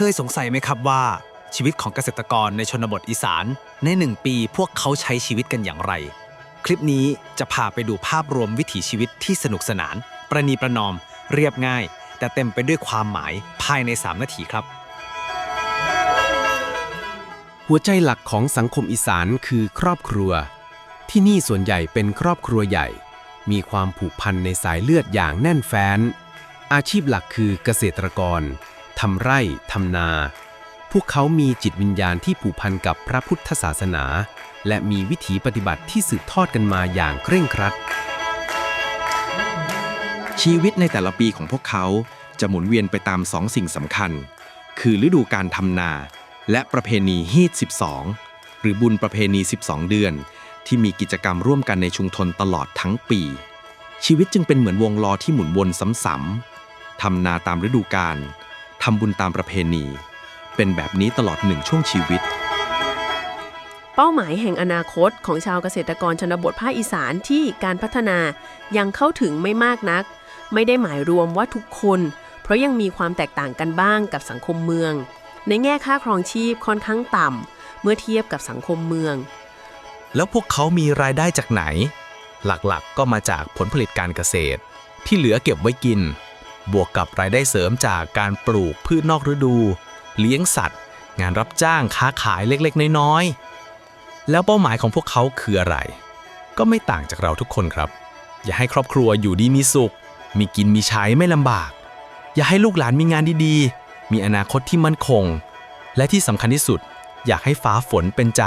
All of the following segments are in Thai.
เคยสงสัยไหมครับว่า ชีวิตของเกษตรกรในชนบทอีสาน ในหนึ่งปีพวกเขาใช้ชีวิตกันอย่างไร คลิปนี้จะพาไปดูภาพรวมวิถีชีวิตที่สนุกสนาน ประนีประนอม เรียบง่าย แต่เต็มไปด้วยความหมายภายใน 3 นาทีครับ หัวใจหลักของสังคมอีสานคือครอบครัว ที่นี่ส่วนใหญ่เป็นครอบครัวใหญ่ มีความผูกพันในสายเลือดอย่างแน่นแฟ้น อาชีพหลักคือเกษตรกร ทำไร่ทำนา พวกเขามีจิตวิญญาณที่ผูกพันกับพระพุทธศาสนา และมีวิถีปฏิบัติที่สืบทอดกันมาอย่างเคร่งครัด ชีวิตในแต่ละปีของพวกเขาจะหมุนเวียนไปตามสองสิ่งสำคัญ คือฤดูการทำนา และประเพณีฮีด 12 หรือบุญประเพณี 12 เดือน ที่มีกิจกรรมร่วมกันในชุมชนตลอดทั้งปี ชีวิตจึงเป็นเหมือนวงล้อที่หมุนวนซ้ำๆทำนาตามฤดูกาล ทำบุญตามประเพณี เป็นแบบนี้ตลอดหนึ่งช่วงชีวิต เป้าหมายแห่งอนาคตของชาวเกษตรกรชนบทภาคอีสานที่การพัฒนายังเข้าถึงไม่มากนัก ไม่ได้หมายรวมว่าทุกคน เพราะยังมีความแตกต่างกันบ้างกับสังคมเมือง ในแง่ค่าครองชีพค่อนข้างต่ำเมื่อเทียบกับสังคมเมือง แล้วพวกเขามีรายได้จากไหน หลักๆก็มาจากผลผลิตการเกษตร ที่เหลือเก็บไว้กิน บวกกับรายได้เสริมจากการปลูกพืชนอกฤดู เลี้ยงสัตว์ งานรับจ้างค้าขายเล็กๆ น้อยๆ แล้วเป้าหมายของพวกเขาคืออะไร ก็ไม่ต่างจากเราทุกคนครับ อย่าให้ครอบครัวอยู่ดีมีสุข มีกินมีใช้ไม่ลำบาก อย่าให้ลูกหลานมีงานดีๆ มีอนาคตที่มั่นคง และที่สำคัญที่สุด อยากให้ฟ้าฝนเป็นใจ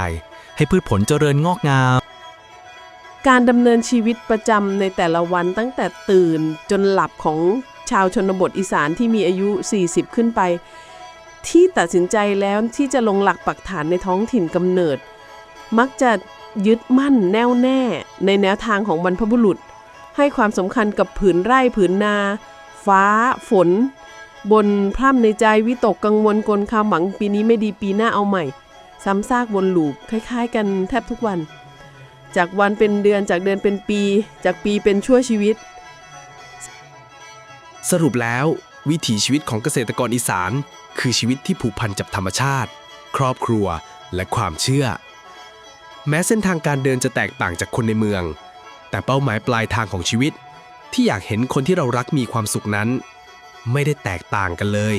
ให้พืชผลเจริญงอกงามการดำเนินชีวิตประจำในแต่ละวันตั้งแต่ตื่นจนหลับของ ชาวชนบทอีสานที่มีอายุ 40 ขึ้นไป ที่ตัดสินใจแล้วที่จะลงหลักปักฐานในท้องถิ่นกำเนิด มักจะยึดมั่นแน่วแน่ ในแนวทางของบรรพบุรุษ ให้ความสำคัญกับผืนไร่ผืนนา ฟ้า ฝน บนพร่ำในใจวิตกกังวลกลคามหวังปีนี้ไม่ดีปีหน้าเอาใหม่ ซ้ำซากวนลูปคล้าย ๆ กันแทบทุกวัน จากวันเป็นเดือนจากเดือนเป็นปี จากปีเป็นชั่วชีวิต สรุปแล้ว วิถีชีวิตของเกษตรกรอีสาน คือชีวิตที่ผูกพันกับธรรมชาติ ครอบครัวและความเชื่อ แม้เส้นทางการเดินจะแตกต่างจากคนในเมือง แต่เป้าหมายปลายทางของชีวิต ที่อยากเห็นคนที่เรารักมีความสุขนั้น ไม่ได้แตกต่างกันเลย